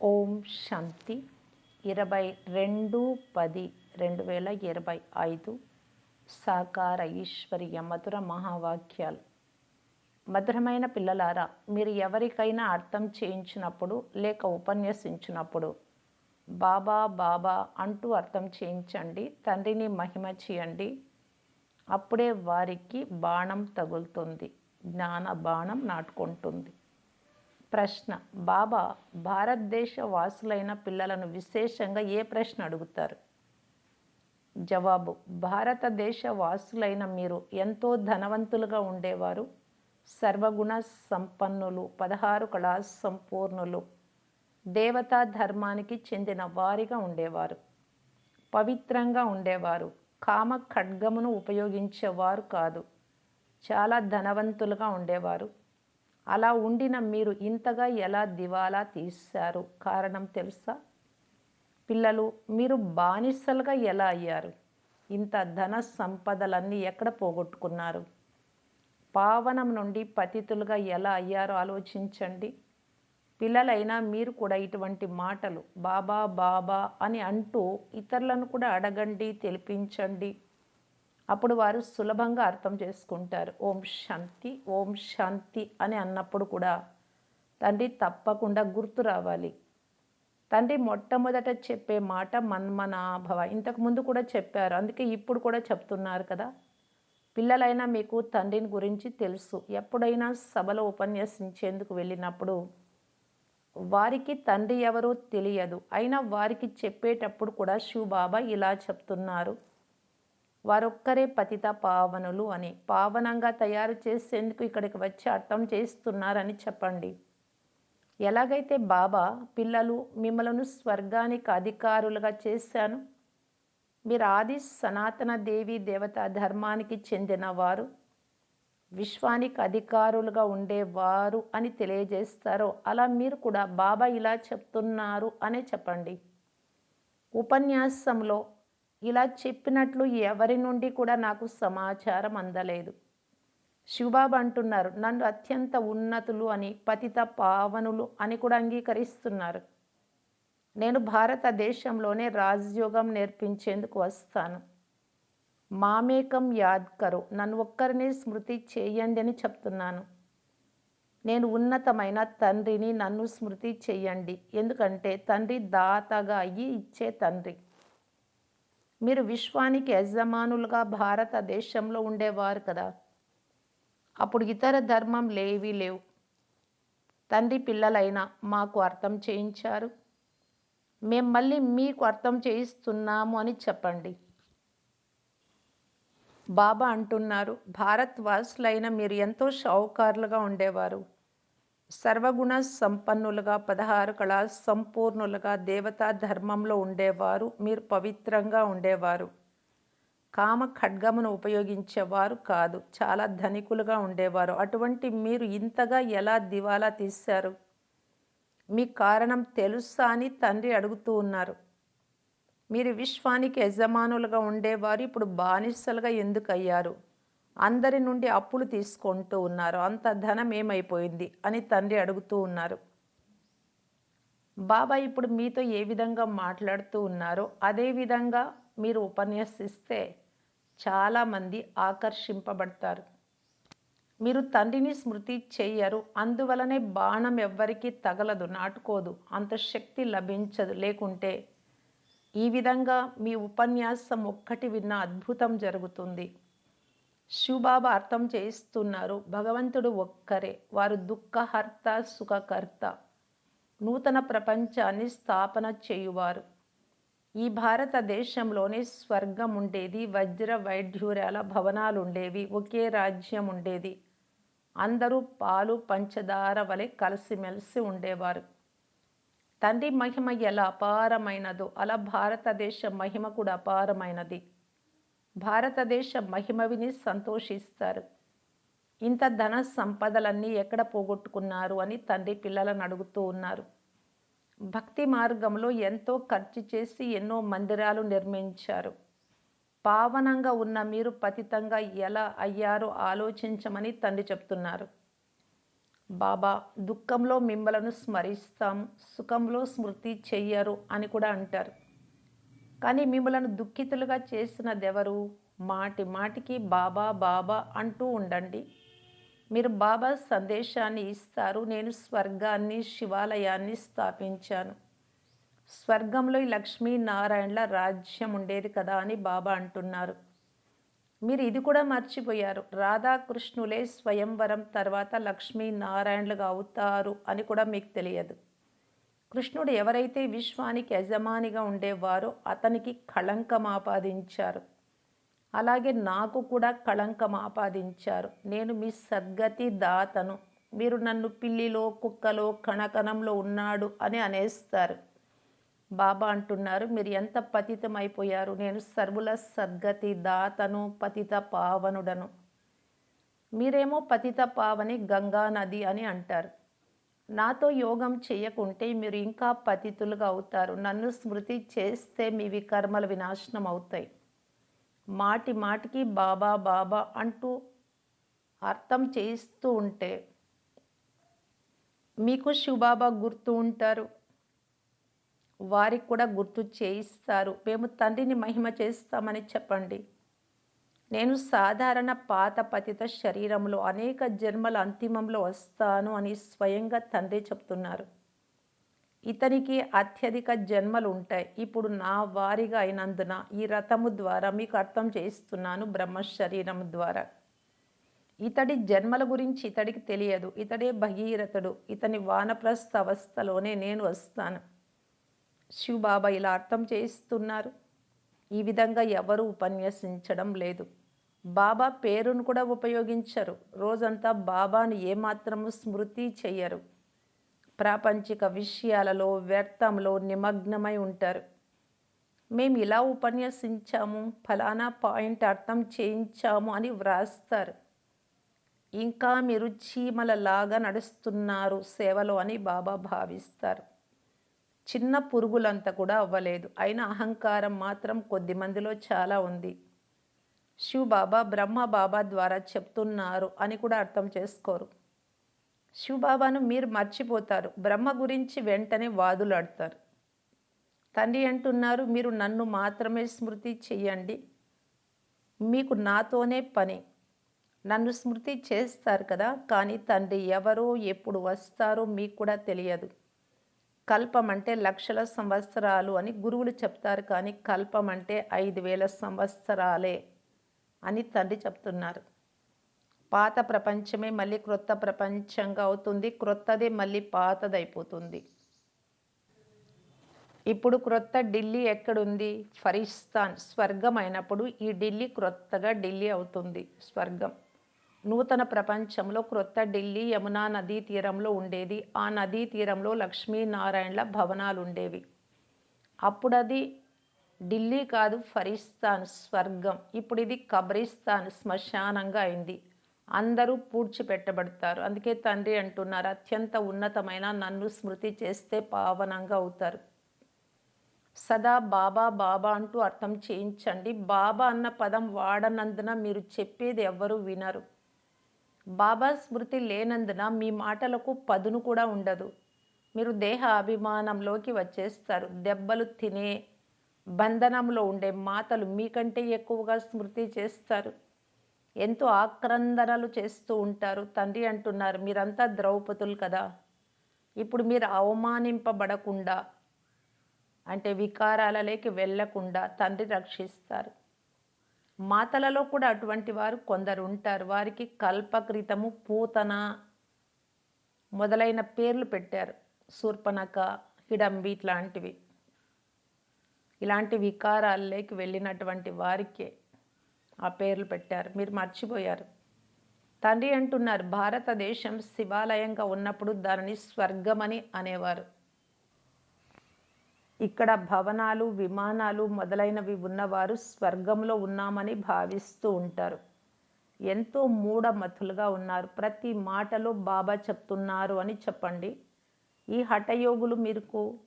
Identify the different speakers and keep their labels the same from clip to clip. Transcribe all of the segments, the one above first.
Speaker 1: ఓం శాంతి. ఇరవై రెండు పది రెండు వేల ఇరవై ఐదు సాకార ఈశ్వరీయ మధుర మహావాక్యాలు. మధురమైన పిల్లలారా మీరు ఎవరికైనా అర్థం చేయించినప్పుడు లేక ఉపన్యసించినప్పుడు బాబా బాబా అంటూ అర్థం చేయించండి తండ్రిని మహిమ చేయండి. అప్పుడే వారికి బాణం తగులుతుంది జ్ఞాన బాణం నాటుకుంటుంది. ప్రశ్న. బాబా భారతదేశ వాసులైన పిల్లలను విశేషంగా ఏ ప్రశ్న అడుగుతారు? జవాబు భారతదేశ వాసులైన మీరు ఎంతో ధనవంతులుగా ఉండేవారు. సర్వగుణ సంపన్నులు పదహారు కళా సంపూర్ణులు దేవతా ధర్మానికి చెందిన వారిగా ఉండేవారు. పవిత్రంగా ఉండేవారు. కామ ఖడ్గమును ఉపయోగించేవారు కాదు. చాలా ధనవంతులుగా ఉండేవారు. అలా ఉండిన మీరు ఇంతగా ఎలా దివాలా తీశారు? కారణం తెలుసా? పిల్లలు మీరు బానిసలుగా ఎలా అయ్యారు? ఇంత ధన సంపదలన్నీ ఎక్కడ పోగొట్టుకున్నారు? పావనం నుండి పతితులుగా ఎలా అయ్యారో ఆలోచించండి. పిల్లలైనా మీరు కూడా ఇటువంటి మాటలు బాబా బాబా అని అంటూ ఇతరులను కూడా అడగండి తెలిపించండి. అప్పుడు వారు సులభంగా అర్థం చేసుకుంటారు. ఓం శాంతి ఓం శాంతి అని అన్నప్పుడు కూడా తండ్రి తప్పకుండా గుర్తు రావాలి. తండ్రి మొట్టమొదట చెప్పే మాట మన్మనాభవ. ఇంతకుముందు కూడా చెప్పారు. అందుకే ఇప్పుడు కూడా చెప్తున్నారు కదా. పిల్లలైనా మీకు తండ్రిని గురించి తెలుసు. ఎప్పుడైనా సభలో ఉపన్యసించేందుకు వెళ్ళినప్పుడు వారికి తండ్రి ఎవరో తెలియదు. అయినా వారికి చెప్పేటప్పుడు కూడా శివబాబా ఇలా చెప్తున్నారు. వారొక్కరే పతిత పావనులు అని పావనంగా తయారు చేసేందుకు ఇక్కడికి వచ్చి అర్థం చేస్తున్నారని చెప్పండి. ఎలాగైతే బాబా పిల్లలు మిమ్మలను స్వర్గానికి అధికారులుగా చేశాను? మీరు ఆది సనాతన దేవి దేవత ధర్మానికి చెందినవారు విశ్వానికి అధికారులుగా ఉండేవారు అని తెలియజేస్తారో అలా మీరు కూడా బాబా ఇలా చెప్తున్నారు అనే చెప్పండి. ఉపన్యాసంలో ఇలా చెప్పినట్లు ఎవరి నుండి కూడా నాకు సమాచారం అందలేదు. శివబాబు అంటున్నారు నన్ను అత్యంత ఉన్నతులు అని పతిత పావనులు అని కూడా అంగీకరిస్తున్నారు. నేను భారతదేశంలోనే రాజయోగం నేర్పించేందుకు వస్తాను. మామేకం యాద్కరు నన్ను ఒక్కరిని స్మృతి చేయండి అని చెప్తున్నాను. నేను ఉన్నతమైన తండ్రిని నన్ను స్మృతి చేయండి ఎందుకంటే తండ్రి దాతగా అయ్యి ఇచ్చే తండ్రి. మీరు విశ్వానికి యజమానులుగా భారతదేశంలో ఉండేవారు కదా. అప్పుడు ఇతర ధర్మం లేవి లేవు. తండ్రి పిల్లలైనా మాకు అర్థం చేయించారు. మేము మళ్ళీ మీకు అర్థం చేయిస్తున్నాము అని చెప్పండి. బాబా అంటున్నారు భారత్ వాసులైన మీరు ఎంతో షావుకారులుగా ఉండేవారు. సర్వగుణ సంపన్నులుగా పదహారు కళా సంపూర్ణులుగా దేవతా ధర్మంలో ఉండేవారు మీరు పవిత్రంగా ఉండేవారు. కామ ఖడ్గమును ఉపయోగించేవారు కాదు చాలా ధనికులుగా ఉండేవారు. అటువంటి మీరు ఇంతగా ఎలా దివాలా తీశారు? మీ కారణం తెలుసా అని తండ్రి అడుగుతూ ఉన్నారు. మీరు విశ్వానికి యజమానులుగా ఉండేవారు ఇప్పుడు బానిసలుగా ఎందుకు అయ్యారు అందరి నుండి అప్పులు తీసుకుంటూ ఉన్నారు. అంత ధనం ఏమైపోయింది? అని తండ్రి అడుగుతూ ఉన్నారు. బాబా ఇప్పుడు మీతో ఏ విధంగా మాట్లాడుతూ ఉన్నారో అదే విధంగా మీరు ఉపన్యసిస్తే చాలామంది ఆకర్షింపబడతారు. మీరు తండ్రిని స్మృతి చెయ్యరు. అందువలనే బాణం ఎవ్వరికీ తగలదు నాటుకోదు. అంత శక్తి లభించదు. లేకుంటే ఈ విధంగా మీ ఉపన్యాసం ఒక్కటి విన్న అద్భుతం జరుగుతుంది. శివబాబా అర్థం చేయిస్తున్నారు. భగవంతుడు ఒక్కరే. వారు దుఃఖహర్త సుఖకర్త. నూతన ప్రపంచాన్ని స్థాపన చేయువారు. ఈ భారతదేశంలోనే స్వర్గం ఉండేది వజ్ర వైఢ్యూర్యాల భవనాలు ఉండేవి ఒకే రాజ్యం ఉండేది. అందరూ పాలు పంచదార వలె కలిసిమెలిసి ఉండేవారు. తండ్రి మహిమ ఎలా అపారమైనదో అలా భారతదేశ మహిమ కూడా అపారమైనది. భారతదేశ మహిమ విని సంతోషిస్తారు. ఇంత ధన సంపదలన్నీ ఎక్కడ పోగొట్టుకున్నారు అని తండ్రి పిల్లలను అడుగుతూ ఉన్నారు. భక్తి మార్గంలో ఎంతో ఖర్చు చేసి ఎన్నో మందిరాలు నిర్మించారు. పావనంగా ఉన్న మీరు పతితంగా ఎలా అయ్యారో ఆలోచించమని తండ్రి చెప్తున్నారు. బాబా దుఃఖంలో మిమ్మలను స్మరిస్తాం సుఖంలో స్మృతి చెయ్యరు అని కూడా అంటారు. కానీ మిమ్మలను దుఃఖితులుగా చేసినదెవరు మాటి మాటికి బాబా బాబా అంటూ ఉండండి. మీరు బాబా సందేశాన్ని ఇస్తారు. నేను స్వర్గాన్ని శివాలయాన్ని స్థాపించాను. స్వర్గంలో లక్ష్మీనారాయణల రాజ్యం ఉండేది కదా అని బాబా అంటున్నారు. మీరు ఇది కూడా మర్చిపోయారు. రాధాకృష్ణులే స్వయంవరం తర్వాత లక్ష్మీనారాయణలుగా అవుతారు అని కూడా మీకు తెలియదు. కృష్ణుడు ఎవరైతే విశ్వానికి యజమానిగా ఉండేవారో అతనికి కళంకం ఆపాదించారు. అలాగే నాకు కూడా కళంకం ఆపాదించారు. నేను మీ సద్గతి దాతను. మీరు నన్ను పిల్లిలో కుక్కలో కణకణంలో ఉన్నాడు అని అనేస్తారు. బాబా అంటున్నారు మీరు ఎంత పతితమైపోయారు? నేను సర్వుల సద్గతి దాతను పతిత పావనుడను. మీరేమో పతిత పావని గంగా నది అని అంటారు. నాతో యోగం చేయకుంటే మీరు ఇంకా పతితులుగా అవుతారు. నన్ను స్మృతి చేస్తే మీ వికర్మలు వినాశనం అవుతాయి. మాటి మాటికి బాబా బాబా అంటూ అర్థం చేయిస్తూ ఉంటే మీకు శివబాబా గుర్తు ఉంటారు. వారికి కూడా గుర్తు చేయిస్తారు. మేము తండ్రిని మహిమ చేస్తామని చెప్పండి. నేను సాధారణ పాత పతిత శరీరంలో అనేక జన్మల అంతిమంలో వస్తాను అని స్వయంగా తండ్రి చెప్తున్నారు. ఇతనికి అత్యధిక జన్మలు ఉంటాయి. ఇప్పుడు నా వారిగా అయినందున ఈ రథము ద్వారా మీకు అర్థం చేయిస్తున్నాను బ్రహ్మ శరీరం ద్వారా. ఇతడి జన్మల గురించి ఇతడికి తెలియదు. ఇతడే భగీరథుడు. ఇతని వానప్రస్థ అవస్థలోనే నేను వస్తాను. శివబాబా ఇలా అర్థం చేయిస్తున్నారు. ఈ విధంగా ఎవరు ఉపన్యసించడం లేదు. బాబా పేరును కూడా ఉపయోగించరు. రోజంతా బాబాను ఏమాత్రము స్మృతి చెయ్యరు. ప్రాపంచిక విషయాలలో వ్యర్థంలో నిమగ్నమై ఉంటారు. మేము ఇలా ఉపన్యసించాము ఫలానా పాయింట్ అర్థం చేయించాము అని వ్రాస్తారు. ఇంకా మీరు చీమలలాగా నడుస్తున్నారు సేవలో అని బాబా భావిస్తారు. చిన్న పురుగులంతా కూడా అవ్వలేదు. అయిన అహంకారం మాత్రం కొద్ది మందిలో చాలా ఉంది. శివబాబా బాబా బ్రహ్మ బాబా ద్వారా చెప్తున్నారు అని కూడా అర్థం చేసుకోరు. శివబాబాను మీరు మర్చిపోతారు. బ్రహ్మ గురించి వెంటనే వాదులాడతారు. తండ్రి అంటున్నారు మీరు నన్ను మాత్రమే స్మృతి చెయ్యండి. మీకు నాతోనే పని. నన్ను స్మృతి చేస్తారు కదా కానీ తండ్రి ఎవరో ఎప్పుడు వస్తారో మీకు కూడా తెలియదు. కల్పం అంటే లక్షల సంవత్సరాలు అని గురువులు చెప్తారు కానీ కల్పం అంటే ఐదు వేల సంవత్సరాలే అని తండ్రి చెప్తున్నారు. పాత ప్రపంచమే మళ్ళీ క్రొత్త ప్రపంచంగా అవుతుంది క్రొత్తదే మళ్ళీ పాతదైపోతుంది. ఇప్పుడు క్రొత్త ఢిల్లీ ఎక్కడుంది? ఫరిస్తాన్. స్వర్గం అయినప్పుడు ఈ ఢిల్లీ క్రొత్తగా ఢిల్లీ అవుతుంది స్వర్గం. నూతన ప్రపంచంలో క్రొత్త ఢిల్లీ యమునా నదీ తీరంలో ఉండేది. ఆ నదీ తీరంలో లక్ష్మీనారాయణల భవనాలు ఉండేవి అప్పుడు అది ఢిల్లీ కాదు ఫరిస్తాన్ స్వర్గం. ఇప్పుడు ఇది కబ్రిస్తాన్ శ్మశానంగా అయింది. అందరూ పూడ్చిపెట్టబడతారు. అందుకే తండ్రి అంటున్నారు అత్యంత ఉన్నతమైన నన్ను స్మృతి చేస్తే పావనంగా అవుతారు. సదా బాబా బాబా అంటూ అర్థం చేయించండి. బాబా అన్న పదం వాడనందున మీరు చెప్పేది ఎవ్వరూ వినరు. బాబా స్మృతి లేనందున మీ మాటలకు పదును కూడా ఉండదు. మీరు దేహ అభిమానంలోకి వచ్చేస్తారు. దెబ్బలు తినే బంధనంలో ఉండే మాటలు మీకంటే ఎక్కువగా స్మృతి చేస్తారు. ఎంతో ఆక్రందనలు చేస్తూ ఉంటారు. తండ్రి అంటున్నారు మీరంతా ద్రౌపదులు కదా? ఇప్పుడు మీరు అవమానింపబడకుండా అంటే వికారాలలోకి వెళ్ళకుండా తండ్రి రక్షిస్తారు. మాతలలో కూడా అటువంటి వారు కొందరు ఉంటారు వారికి కల్పకృతము పూతన మొదలైన పేర్లు పెట్టారు. శూర్పణక హిడంబి ఇట్లాంటివి. ఇలాంటి వికారాల్లోకి వెళ్ళినటువంటి వారికే ఆ పేర్లు పెట్టారు. మీరు మర్చిపోయారు. తండ్రి అంటున్నారు భారతదేశం శివాలయంగా ఉన్నప్పుడు దానిని స్వర్గమని అనేవారు. ఇక్కడ భవనాలు విమానాలు మొదలైనవి ఉన్నవారు స్వర్గంలో ఉన్నామని భావిస్తూ ఉంటారు. ఎంతో మూఢమతులుగా ఉన్నారు. ప్రతి మాటలో బాబా చెప్తున్నారు అని చెప్పండి. ఈ హఠయోగులు మీకు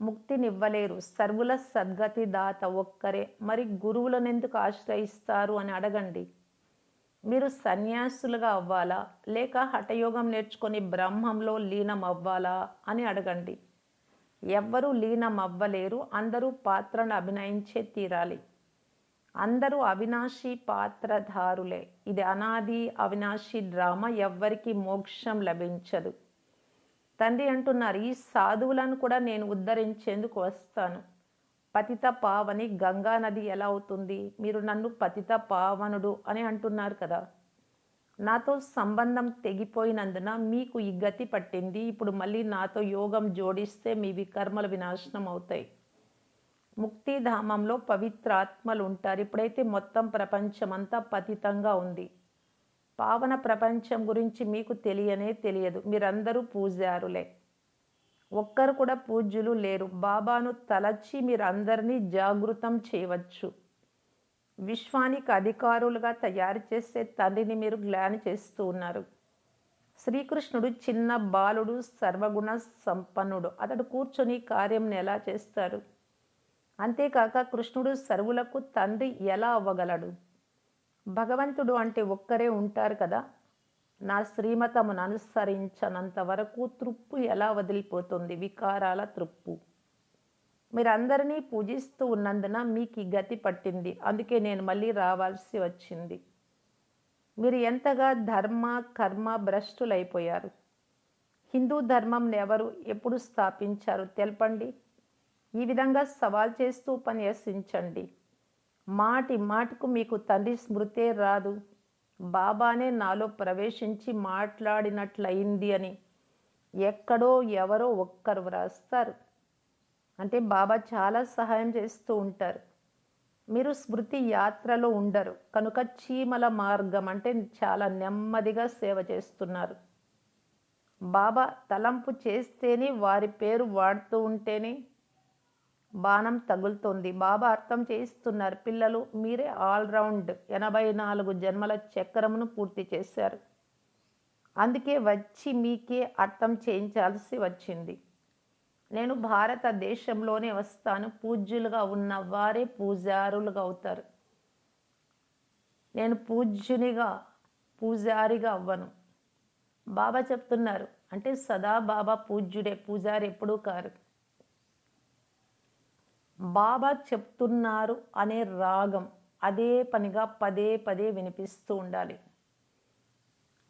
Speaker 1: ముక్తినివ్వలేరు. సర్వుల సద్గతి దాత ఒక్కరే. మరి గురువులను ఎందుకు ఆశ్రయిస్తారు అని అడగండి. మీరు సన్యాసులుగా అవ్వాలా? లేక హఠయోగం నేర్చుకొని బ్రహ్మంలో లీనం అవ్వాలా అని అడగండి. ఎవ్వరూ లీనం అవ్వలేరు అందరూ పాత్రను అభినయించే తీరాలి. అందరూ అవినాశి పాత్రధారులే. ఇది అనాది అవినాశి డ్రామా. ఎవ్వరికీ మోక్షం లభించదు. తండ్రి అంటున్నారు ఈ సాధువులను కూడా నేను ఉద్ధరించేందుకు వస్తాను. పతిత పావని గంగా నది ఎలా అవుతుంది? మీరు నన్ను పతిత పావనుడు అని అంటున్నారు కదా. నాతో సంబంధం తెగిపోయినందున మీకు ఈ గతి పట్టింది. ఇప్పుడు మళ్ళీ నాతో యోగం జోడిస్తే మీ వికర్మలు వినాశనం అవుతాయి. ముక్తిధామంలో పవిత్ర ఆత్మలు ఉంటారు ఇప్పుడైతే మొత్తం ప్రపంచమంతా పతితంగా ఉంది. పావన ప్రపంచం గురించి మీకు తెలియనే తెలియదు. మీరందరూ పూజారులే. ఒక్కరు కూడా పూజ్యులు లేరు. బాబాను తలచి మీరందరినీ జాగృతం చేయవచ్చు. విశ్వానికి అధికారులుగా తయారు చేసే తండ్రిని మీరు గ్లాన్ చేస్తూ ఉన్నారు. శ్రీకృష్ణుడు చిన్న బాలుడు సర్వగుణ సంపన్నుడు. అతడు కూర్చొని కార్యంని ఎలా చేస్తారు అంతేకాక కృష్ణుడు సర్వులకు తండ్రి ఎలా అవ్వగలడు? భగవంతుడు అంటే ఒక్కరే ఉంటారు కదా. నా శ్రీమతమును అనుసరించనంత వరకు తృప్పు ఎలా వదిలిపోతుంది? వికారాల తృప్పు. మీరందరినీ పూజిస్తూ ఉన్నందున మీకు ఈ గతి పట్టింది. అందుకే నేను మళ్ళీ రావాల్సి వచ్చింది. మీరు ఎంతగా ధర్మ కర్మ భ్రష్టులైపోయారు. హిందూ ధర్మం ఎవరు ఎప్పుడు స్థాపించారు తెలపండి. ఈ విధంగా సవాల్ చేస్తూ ఉపన్యసించండి. మాటి మాటకు మీకు తండ్రి స్మృతే రాదు. బాబానే నాలో ప్రవేశించి మాట్లాడినట్లయింది అని ఎక్కడో ఎవరో ఒక్కరు వ్రాస్తారు. అంటే బాబా చాలా సహాయం చేస్తూ ఉంటారు. మీరు స్మృతి యాత్రలో ఉండరు. కనుక చీమల మార్గం అంటే చాలా నెమ్మదిగా సేవ చేస్తున్నారు. బాబా తలంపు చేస్తేనే వారి పేరు వాడుతూ ఉంటేనే బాణం తగులుతుంది. బాబా అర్థం చేయిస్తున్నారు. పిల్లలు మీరే ఆల్రౌండ్ ఎనభై నాలుగు జన్మల చక్రమును పూర్తి చేశారు. అందుకే వచ్చి మీకే అర్థం చేయించాల్సి వచ్చింది. నేను భారతదేశంలోనే వస్తాను. పూజ్యులుగా ఉన్న వారే పూజారులుగా అవుతారు. నేను పూజ్యునిగా పూజారిగా అవ్వను. బాబా చెప్తున్నారు. అంటే సదా బాబా పూజ్యుడే పూజారి ఎప్పుడూ కారు. బాబా చెప్తున్నారు అనే రాగం అదే పనిగా పదే పదే వినిపిస్తూ ఉండాలి.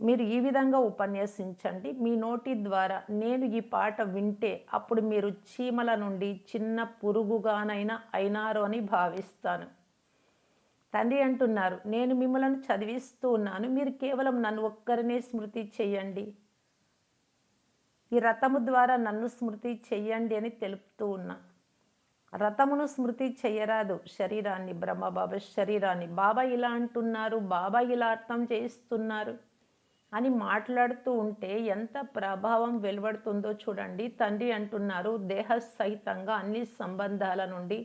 Speaker 1: మీరు ఈ విధంగా ఉపన్యసించండి. మీ నోటి ద్వారా నేను ఈ పాట వింటే అప్పుడు మీరు చీమల నుండి చిన్న పురుగుగానైనా అయినారు అని భావిస్తాను. తండ్రి అంటున్నారు నేను మిమ్మల్ని చదివిస్తూ ఉన్నాను. మీరు కేవలం నన్ను ఒక్కరినే స్మృతి చెయ్యండి ఈ రథము ద్వారా నన్ను స్మృతి చెయ్యండి అని తెలుపుతూ ఉన్నా. రథమును స్మృతి చెయ్యరాదు శరీరాన్ని బ్రహ్మబాబా శరీరాన్ని. బాబా ఇలా అంటున్నారు బాబా ఇలా అర్థం చేయిస్తున్నారు. అని మాట్లాడుతూ ఉంటే ఎంత ప్రభావం వెలువడుతుందో చూడండి. తండ్రి అంటున్నారు దేహ సహితంగా అన్ని సంబంధాల నుండి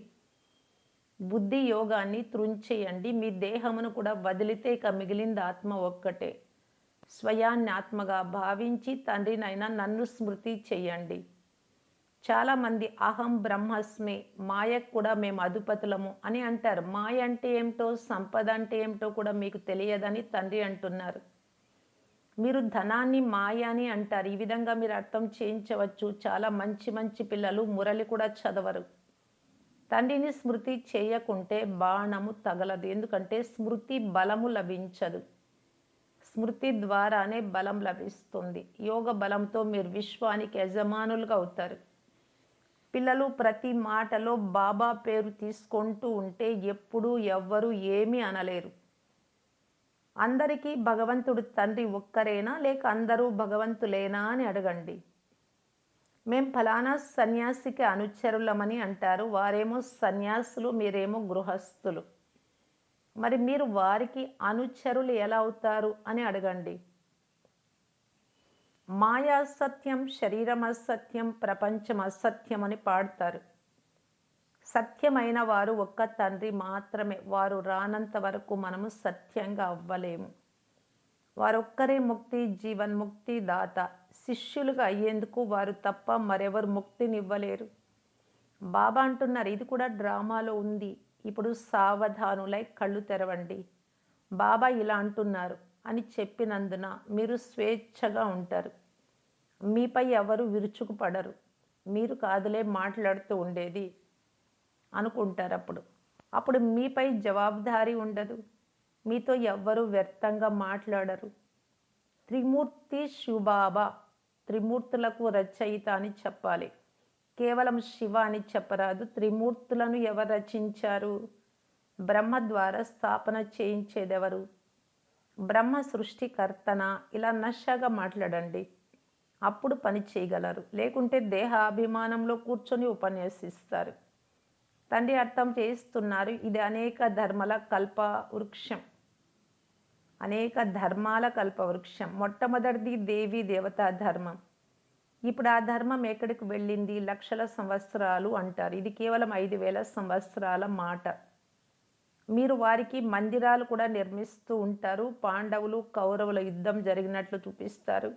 Speaker 1: బుద్ధి యోగాన్ని త్రుంచేయండి మీ దేహమును కూడా వదిలితే ఇక మిగిలింది ఆత్మ ఒక్కటే. స్వయాన్ని ఆత్మగా భావించి తండ్రినైనా నన్ను స్మృతి చెయ్యండి చాలామంది అహం బ్రహ్మస్మే మాయకు కూడా మేము అధిపతులము అని అంటారు. మాయ అంటే ఏమిటో సంపద అంటే ఏమిటో కూడా మీకు తెలియదని తండ్రి అంటున్నారు. మీరు ధనాన్ని మాయ అని అంటారు. ఈ విధంగా మీరు అర్థం చేయించవచ్చు. చాలా మంచి మంచి పిల్లలు మురళి కూడా చదవరు. తండ్రిని స్మృతి చేయకుంటే బాణము తగలదు. ఎందుకంటే స్మృతి బలము లభించదు. స్మృతి ద్వారానే బలం లభిస్తుంది. యోగ బలంతో మీరు విశ్వానికి యజమానులుగా అవుతారు. పిల్లలు ప్రతి మాటలో బాబా పేరు తీసుకుంటూ ఉంటే ఎప్పుడూ ఎవ్వరూ ఏమీ అనలేరు. అందరికీ భగవంతుడు తండ్రి ఒక్కరేనా? లేక అందరూ భగవంతులేనా అని అడగండి. మేం ఫలానా సన్యాసికి అనుచరులమని అంటారు. వారేమో సన్యాసులు మీరేమో గృహస్థులు. మరి మీరు వారికి అనుచరులు ఎలా అవుతారు అని అడగండి. మాయా సత్యం శరీరం అసత్యం ప్రపంచం అసత్యం అని పాడతారు. సత్యమైన వారు ఒక్క తండ్రి మాత్రమే. వారు రానంత వరకు మనము సత్యంగా అవ్వలేము. వారొక్కరే ముక్తి జీవన్ముక్తి దాత. శిష్యులుగా అయ్యేందుకు వారు తప్ప మరెవరు ముక్తినివ్వలేరు. బాబా అంటున్నారు ఇది కూడా డ్రామాలో ఉంది. ఇప్పుడు సావధానులై కళ్ళు తెరవండి. బాబా ఇలా అంటున్నారు అని చెప్పినందున మీరు స్వేచ్ఛగా ఉంటారు. మీపై ఎవరు విరుచుకుపడరు. మీరు కాదులే మాట్లాడుతూ ఉండేది. అనుకుంటారు అప్పుడు అప్పుడు మీపై జవాబుదారీ ఉండదు. మీతో ఎవ్వరూ వ్యర్థంగా మాట్లాడరు. త్రిమూర్తి శివబాబా త్రిమూర్తులకు రచయిత అని చెప్పాలి. కేవలం శివ అని చెప్పరాదు. త్రిమూర్తులను ఎవరు రచించారు? బ్రహ్మ ద్వారా స్థాపన చేయించేదెవరు? బ్రహ్మ సృష్టికర్తన? ఇలా నషగా మాట్లాడండి. అప్పుడు పని చేయగలరు. లేకుంటే దేహాభిమానంలో కూర్చొని ఉపన్యసిస్తారు. తండ్రి అర్థం చేస్తున్నారు. ఇది అనేక ధర్మల కల్ప వృక్షం అనేక ధర్మాల కల్ప వృక్షం మొట్టమొదటిది దేవి దేవతా ధర్మం. ఇప్పుడు ఆ ధర్మం ఎక్కడికి వెళ్ళింది? లక్షల సంవత్సరాలు అంటారు. ఇది కేవలం ఐదు వేల సంవత్సరాల మాట. మీరు వారికి మందిరాలు కూడా నిర్మిస్తూ ఉంటారు. పాండవులు కౌరవుల యుద్ధం జరిగినట్లు చూపిస్తారు.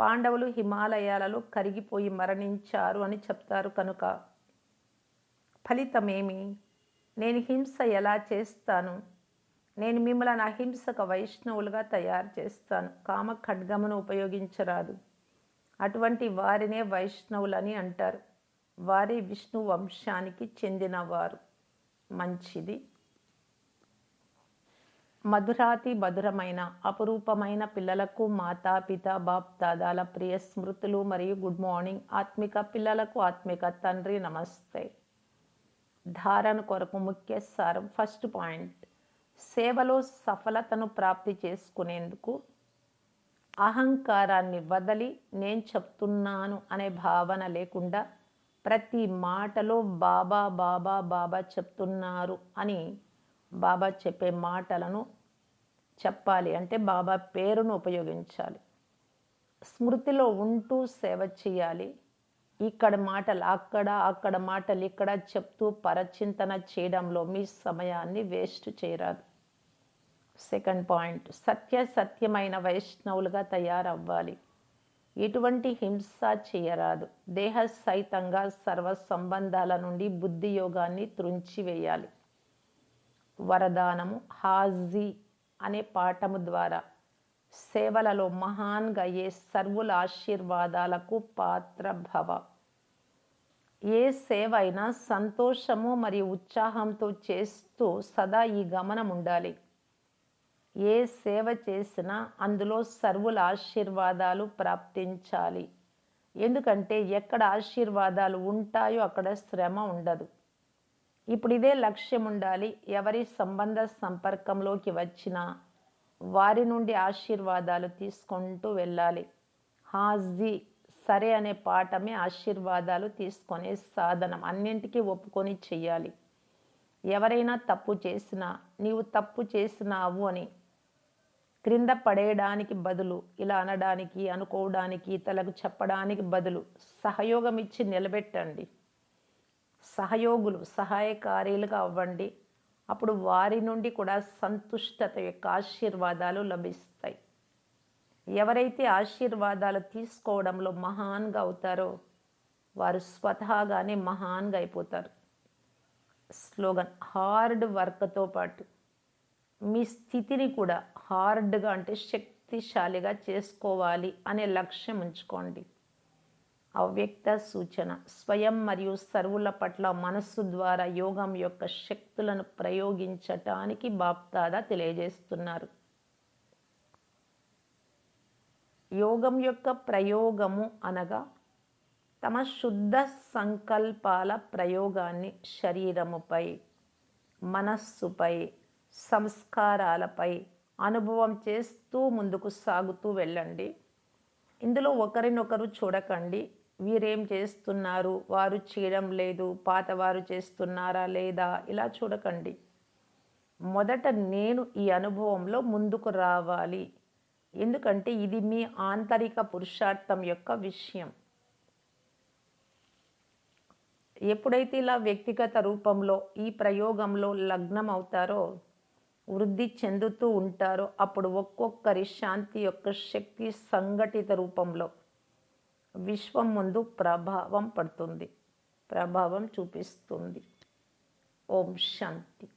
Speaker 1: పాండవులు హిమాలయాలలో కరిగిపోయి మరణించారు అని చెప్తారు కనుక. ఫలితమేమి? నేను హింస ఎలా చేస్తాను? నేను మిమ్మల్ని అహింసక వైష్ణవులుగా తయారు చేస్తాను. కామ ఖడ్గమును ఉపయోగించరాదు. అటువంటి వారినే వైష్ణవులని అంటారు. వారి విష్ణు వంశానికి చెందినవారు. మంచిది. మధురాతి మధురమైన అపురూపమైన పిల్లలకు మాతా పిత బాప్ దాదాల ప్రియ స్మృతులు మరియు గుడ్ మార్నింగ్ ఆత్మిక పిల్లలకు ఆత్మిక తండ్రి నమస్తే. ధారణ కొరకు ముఖ్య సారం ఫస్ట్ పాయింట్. సేవలో సఫలతను ప్రాప్తి చేసుకునేందుకు అహంకారాన్ని వదలి నేను చెప్తున్నాను అనే భావన లేకుండా ప్రతి మాటలో బాబా బాబా బాబా చెప్తున్నారు అని బాబా చెప్పే మాటలను చెప్పాలి అంటే బాబా పేరును ఉపయోగించాలి. స్మృతిలో ఉంటూ సేవ చేయాలి. ఇక్కడ మాటలు అక్కడ అక్కడ మాటలు ఇక్కడ చెప్తూ పరచింతన చేయడంలో మీ సమయాన్ని వేస్ట్ చేయరాదు. సెకండ్ పాయింట్ సత్య సత్యమైన వైష్ణవులుగా తయారవ్వాలి. ఎటువంటి హింస చేయరాదు. దేహ సహితంగా సర్వ సంబంధాల నుండి బుద్ధి యోగాన్ని త్రుంచివేయాలి. వరదానము హాజీ అనే పాఠము ద్వారా సేవలలో మహాన్గా ఏ సర్వుల ఆశీర్వాదాలకు పాత్ర భవ ఏ సేవ అయినా సంతోషము మరియు ఉత్సాహంతో చేస్తూ సదా ఈ గమనం ఉండాలి. ఏ సేవ చేసినా అందులో సర్వుల ఆశీర్వాదాలు ప్రాప్తించాలి. ఎందుకంటే ఎక్కడ ఆశీర్వాదాలు ఉంటాయో అక్కడ శ్రమ ఉండదు. ఇప్పుడు ఇదే లక్ష్యం ఉండాలి. ఎవరి సంబంధ సంపర్కంలోకి వచ్చినా వారి నుండి ఆశీర్వాదాలు తీసుకుంటూ వెళ్ళాలి. హాజీ సరే అనే పాఠమే ఆశీర్వాదాలు తీసుకునే సాధనం. అన్నింటికీ ఒప్పుకొని చెయ్యాలి. ఎవరైనా తప్పు చేసినా నీవు తప్పు చేసినావు అని క్రింద పడేయడానికి బదులు ఇలా అనడానికి అనుకోవడానికి ఇతరులకు చెప్పడానికి బదులు సహయోగం ఇచ్చి నిలబెట్టండి. సహయోగులు సహాయకారీలుగా అవ్వండి. అప్పుడు వారి నుండి కూడా సంతుష్టత యొక్క ఆశీర్వాదాలు లభిస్తాయి. ఎవరైతే ఆశీర్వాదాలు తీసుకోవడంలో మహాన్గా అవుతారో వారు స్వతహాగానే మహాన్గా అయిపోతారు. స్లోగన్ హార్డ్ వర్క్తో పాటు. మీ స్థితిని కూడా హార్డ్గా అంటే శక్తిశాలిగా చేసుకోవాలి అనే లక్ష్యం ఉంచుకోండి. అవ్యక్త సూచన స్వయం మరియు సర్వుల పట్ల మనస్సు ద్వారా యోగం యొక్క శక్తులను ప్రయోగించటానికి బాప్తాదా తెలియజేస్తున్నారు. యోగం యొక్క ప్రయోగము అనగా తమ శుద్ధ సంకల్పాల ప్రయోగాన్ని శరీరముపై మనస్సుపై సంస్కారాలపై అనుభవం చేస్తూ ముందుకు సాగుతూ వెళ్ళండి. ఇందులో ఒకరినొకరు చూడకండి. వీరేం చేస్తున్నారు? వారు చేయడం లేదు. పాతవారు చేస్తున్నారా లేదా? ఇలా చూడకండి. మొదట నేను ఈ అనుభవంలో ముందుకు రావాలి. ఎందుకంటే ఇది మీ ఆంతరిక పురుషార్థం యొక్క విషయం. ఎప్పుడైతే ఇలా వ్యక్తిగత రూపంలో ఈ ప్రయోగంలో లగ్నం అవుతారో వృద్ధి చెందుతూ ఉంటారో అప్పుడు ఒక్కొక్కరి శాంతి యొక్క శక్తి సంఘటిత రూపంలో విశ్వం ముందు ప్రభావం పడుతుంది ప్రభావం చూపిస్తుంది. ఓం శాంతి.